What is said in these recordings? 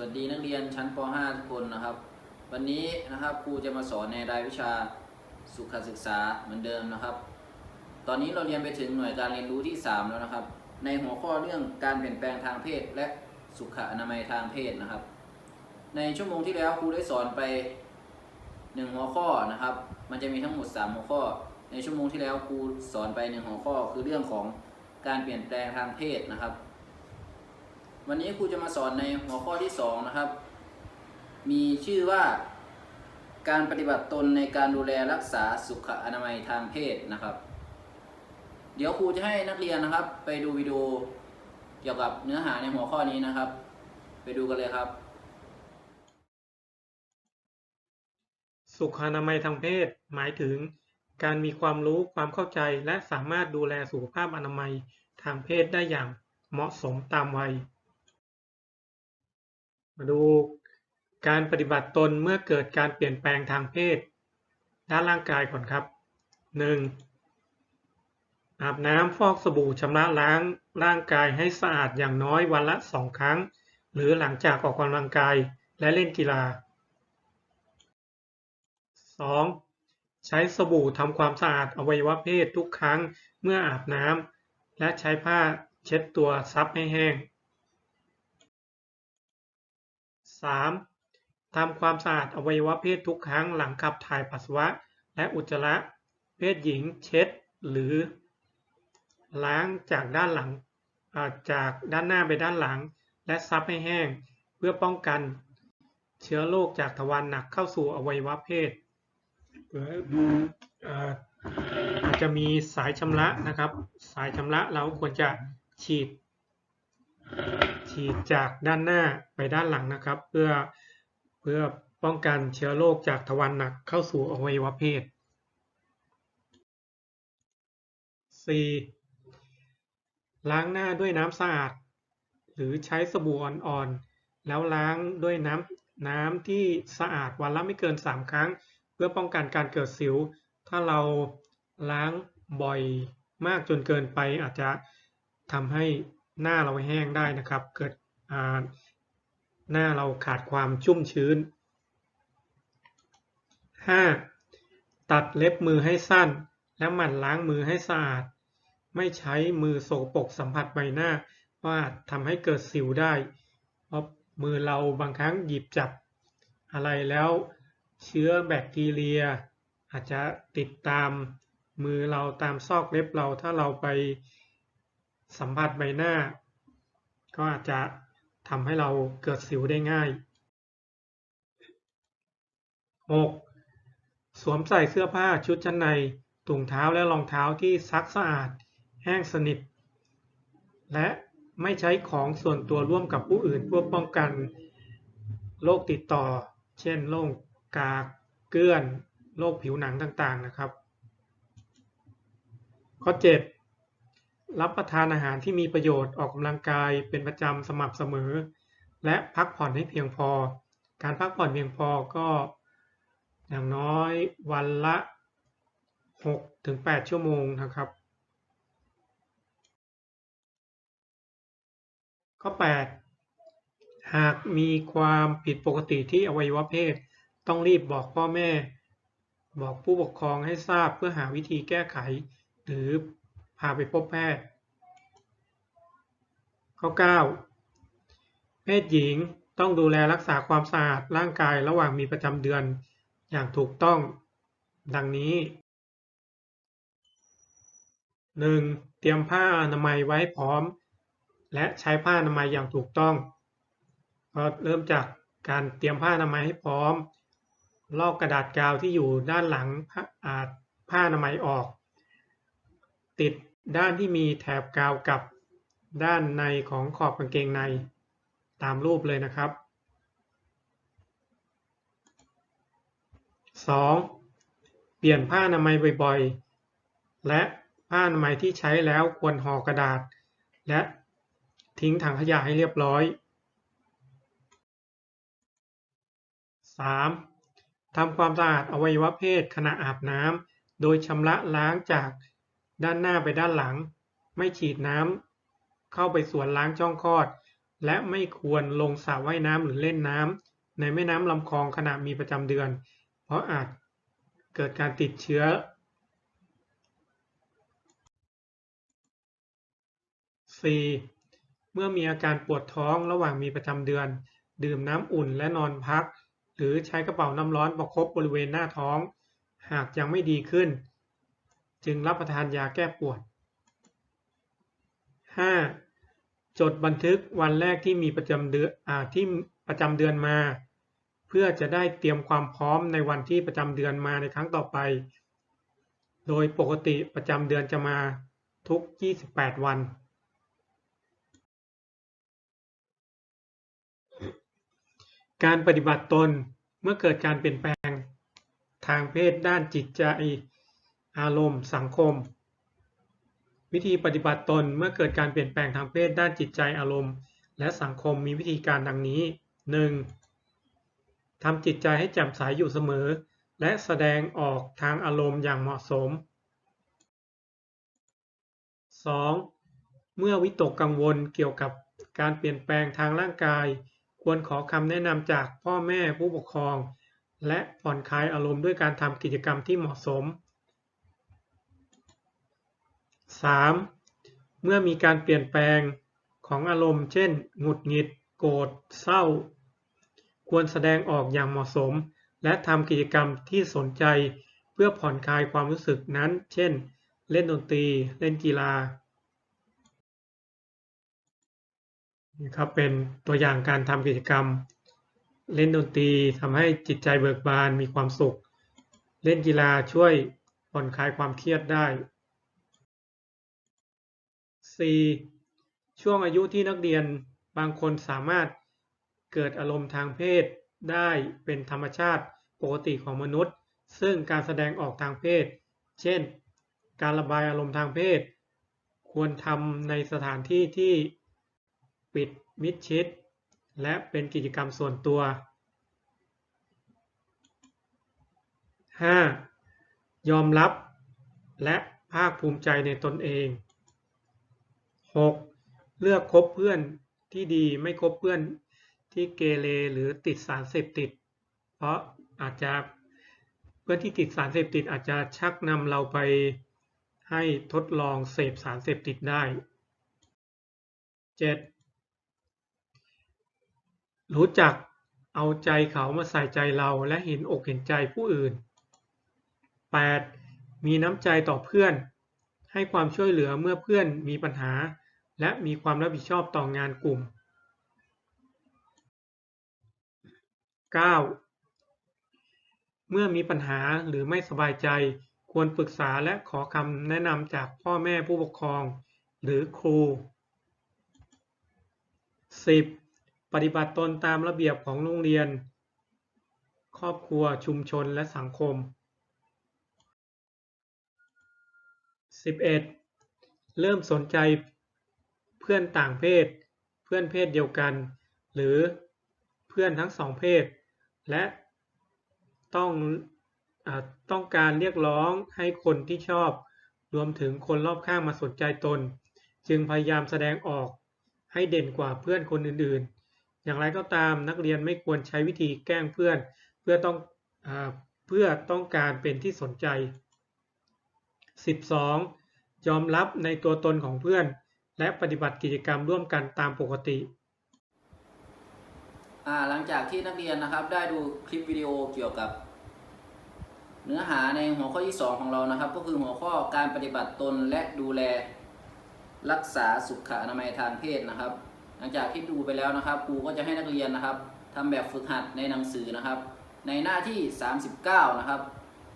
วัสดีนักเรียนชั้นป .5 ทุกคนนะครับ วันนี้นะครับครูจะมาสอนในรายวิชาสุขศึกษาเหมือนเดิมนะครับ ตอนนี้เราเรียนไปถึงหน่วยการเรียนรู้ที่ 3 แล้วนะครับ ในหัวข้อเรื่องการเปลี่ยนแปลงทางเพศ และสุขอนามัยทางเพศนะครับ ในชั่วโมงที่แล้วครูได้สอนไปหนึ่งหัวข้อนะครับ มันจะมีทั้งหมด 3 หัวข้อ ในชั่วโมงที่แล้วครูสอนไปหนึ่งหัวข้อ คือเรื่องของการเปลี่ยนแปลงทางเพศนะครับ วันนี้ครูจะมาสอนในหัวข้อที่สองนะครับ มีชื่อว่าการปฏิบัติตนในการดูแลรักษาสุขอนามัยทางเพศนะครับ เดี๋ยวครูจะให้นักเรียนนะครับ ไปดูวิดีโอเกี่ยวกับเนื้อหาในหัวข้อนี้นะครับ ไปดูกันเลยครับ สุขอนามัยทางเพศ หมายถึง การมีความรู้ความเข้าใจและสามารถดูแลสุขภาพอนามัยทางเพศได้อย่างเหมาะสมตามวัย มาดูการปฏิบัติตนเมื่อเกิดการเปลี่ยนแปลงทางเพศ ด้านร่างกายก่อนครับ 1. อาบน้ำฟอกสบู่ชำระล้างร่างกายให้สะอาดอย่างน้อยวันละสองครั้ง หรือหลังจากออกกำลังกายและเล่นกีฬา 2. ใช้สบู่ทำความสะอาดอวัยวะเพศทุกครั้งเมื่ออาบน้ำและใช้ผ้าเช็ดตัวซับให้แห้ง 3. ทำความสะอาดอวัยวะเพศทุกครั้งหลังขับถ่ายปัสสาวะ และอุจจาระ เพศหญิงเช็ด หรือ ล้างจากด้านหลังจากด้านหน้าไปด้านหลัง และซับให้แห้ง เพื่อป้องกันเชื้อโรคจากทวารหนักเข้าสู่อวัยวะเพศเผื่อดูอ่าอาจจะมีสายชำระนะครับ สายชำระเราควรจะฉีด ฉีดจากด้านหน้าไปด้านหลังนะครับ เพื่อเพื่อป้องกันเชื้อโรคจากทวารหนักเข้าสู่อวัยวะเพศ 4. ล้างหน้าด้วยน้ำสะอาด หรือใช้สบู่อ่อนๆ แล้วล้างด้วยน้ำน้ำที่สะอาดวันละไม่เกิน 3 ครั้ง เพื่อป้องกันการเกิดสิว ถ้าเราล้างบ่อยมากจนเกินไปอาจจะทำให้ หน้าเราแห้งได้นะครับ เกิดหน้าเราขาดความชุ่มชื้น 5. ตัดเล็บมือให้สั้น และหมั่นล้างมือให้สะอาด ไม่ใช้มือโสกปรกสัมผัสใบหน้าว่าอาจทำให้เกิดสิวได้ เพราะมือเราบางครั้งหยิบจับอะไรแล้วเชื้อแบคทีเรีย อาจจะติดตามมือเราตามซอกเล็บเราถ้าเราไป สัมผัสใบหน้า ก็อาจจะทำให้เราเกิดสิวได้ง่าย 6. สวมใส่เสื้อผ้าชุดชั้นในถุงเท้าและรองเท้าที่ซักสะอาด แห้งสนิท และไม่ใช้ของส่วนตัวร่วมกับผู้อื่นเพื่อป้องกันโรคติดต่อ เช่นโรคกากเกลื่อนโรคผิวหนังต่างๆนะครับ ข้อ 7. รับประทานอาหารที่มีประโยชน์ออกกำลังกายเป็นประจำสม่ำเสมอ และพักผ่อนให้เพียงพอ การพักผ่อนเพียงพอก็ อย่างน้อยวันละ 6-8 ชั่วโมงนะครับ ข้อ 8 หากมีความผิดปกติที่อวัยวะเพศ ต้องรีบบอกพ่อแม่ บอกผู้ปกครองให้ทราบเพื่อหาวิธีแก้ไข หรือ พาไปพบแพทย์ ข้อ 9 เพศหญิงต้องดูแลรักษาความสะอาดร่างกายระหว่างมีประจำเดือนอย่างถูกต้อง ดังนี้ 1. เตรียมผ้าอนามัยไว้พร้อม และใช้ผ้าอนามัยอย่างถูกต้องก็เริ่มจากการเตรียมผ้าอนามัยให้พร้อม ลอกกระดาษกาวที่อยู่ด้านหลังผ้าผ้าอนามัยออก ติด ด้านที่มีแถบกาวกับด้านในของขอบกางเกงใน ตามรูปเลยนะครับ 2. เปลี่ยนผ้าอนามัยบ่อยๆ และผ้าอนามัยที่ใช้แล้วควรห่อกระดาษ และทิ้งถังขยะให้เรียบร้อย 3. ทำความสะอาดอวัยวะเพศขณะอาบน้ำโดยชำระล้างจาก ด้านหน้าไปด้านหลัง ไม่ฉีดน้ำเข้าไปส่วนล้างช่องคลอด และไม่ควรลงสระว่ายน้ำหรือเล่นน้ำในแม่น้ำลำคลองขณะมีประจำเดือน เพราะอาจเกิดการติดเชื้อ 4. เมื่อมีอาการปวดท้องระหว่างมีประจำเดือน ดื่มน้ำอุ่นและนอนพัก หรือใช้กระเป๋าน้ำร้อนประคบบริเวณหน้าท้อง หากยังไม่ดีขึ้น จึงรับประทานยาแก้ปวด 5. จดบันทึกวันแรกที่มีประจำเดือนอที่ประจำเดือนมา เพื่อจะได้เตรียมความพร้อมในวันที่ประจำเดือนมาในครั้งต่อไป โดยปกติประจำเดือนจะมาทุก 28 วัน การปฏิบัติตนเมื่อเกิดการเปลี่ยนแปลงทางเพศด้านจิตใจ อารมณ์ สังคม วิธีปฏิบัติตนเมื่อเกิดการเปลี่ยนแปลงทางเพศด้านจิตใจอารมณ์ และสังคมมีวิธีการดังนี้ 1. ทำจิตใจให้แจ่มใสอยู่เสมอ และแสดงออกทางอารมณ์อย่างเหมาะสม 2. เมื่อวิตกกังวลเกี่ยวกับการเปลี่ยนแปลงทางร่างกาย ควรขอคำแนะนำจากพ่อแม่ผู้ปกครอง และผ่อนคลายอารมณ์ด้วยการทำกิจกรรมที่เหมาะสม 3. เมื่อมีการเปลี่ยนแปลงของอารมณ์ เช่น หงุดหงิด โกรธ เศร้า ควรแสดงออกอย่างเหมาะสม และทำกิจกรรมที่สนใจเพื่อผ่อนคลายความรู้สึกนั้น เช่น เล่นดนตรี เล่นกีฬานี่ครับเป็นตัวอย่างการทำกิจกรรม เล่นดนตรีทำให้จิตใจเบิกบานมีความสุข เล่นกีฬาช่วยผ่อนคลายความเครียดได้ 4. ช่วงอายุที่นักเรียนบางคนสามารถเกิดอารมณ์ทางเพศได้เป็นธรรมชาติปกติของมนุษย์ ซึ่งการแสดงออกทางเพศ เช่น การระบายอารมณ์ทางเพศ ควรทำในสถานที่ที่ปิดมิดชิด และเป็นกิจกรรมส่วนตัว 5. ยอมรับและภาคภูมิใจในตนเอง 6. เลือกคบเพื่อนที่ดีไม่คบเพื่อนที่เกเรหรือติดสารเสพติด เพราะอาจจะเพื่อนที่ติดสารเสพติดอาจจะชักนำเราไปให้ทดลองเสพสารเสพติดได้ 7. รู้จักเอาใจเขามาใส่ใจเราและเห็นอกเห็นใจผู้อื่น 8. มีน้ำใจต่อเพื่อน ให้ความช่วยเหลือเมื่อเพื่อนมีปัญหา และมีความรับผิดชอบต่องานกลุ่ม 9. เมื่อมีปัญหาหรือไม่สบายใจ ควรปรึกษาและขอคำแนะนำจากพ่อแม่ผู้ปกครอง หรือครู 10. ปฏิบัติตนตามระเบียบของโรงเรียน ครอบครัวชุมชนและสังคม 11. เริ่มสนใจ เพื่อนต่างเพศ เพื่อนเพศเดียวกัน หรือเพื่อนทั้งสองเพศ และต้องอต้องการเรียกร้องให้คนที่ชอบ รวมถึงคนรอบข้างมาสนใจตน จึงพยายามแสดงออกให้เด่นกว่าเพื่อนคนอื่นๆ อย่างไรก็ตามนักเรียนไม่ควรใช้วิธีแกล้งเพื่อน เพื่อต้องอเพื่อต้องการเป็นที่สนใจ 12. ยอมรับในตัวตนของเพื่อน และปฏิบัติกิจกรรมร่วมกันตามปกติหลังจากที่นักเรียนนะครับได้ดูคลิปวิดีโอเกี่ยวกับ เนื้อหาในหัวข้อที่ 2 ของเรานะครับ ก็คือหัวข้อการปฏิบัติตนและดูแลรักษาสุขอนามัยทางเพศนะครับ หลังจากที่ดูไปแล้วนะครับครูก็จะให้นักเรียนนะครับทำแบบฝึกหัดในหนังสือนะครับ ในหน้าที่ 39 นะครับ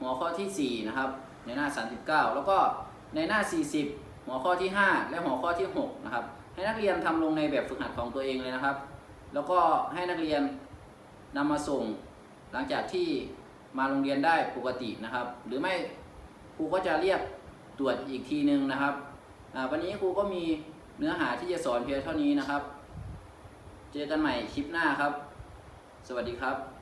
หัวข้อทีสี่4 นะครับ ในหน้า 39 แล้วก็ในหน้า 40 หัวข้อที่ 5 และหัวข้อที่6นะครับให้นักเรียนทำลงในแบบฝึกหัดของตัวเองเลยนะครับ แล้วก็ให้นักเรียนนำมาส่งหลังจากที่มาโรงเรียนได้ปกตินะครับ หรือไม่ครูก็จะเรียกตรวจอีกทีนึงนะครับวันนี้ครูก็มีเนื้อหาที่จะสอนเพียงเท่านี้นะครับ เจอกันใหม่คลิปหน้าครับ สวัสดีครับ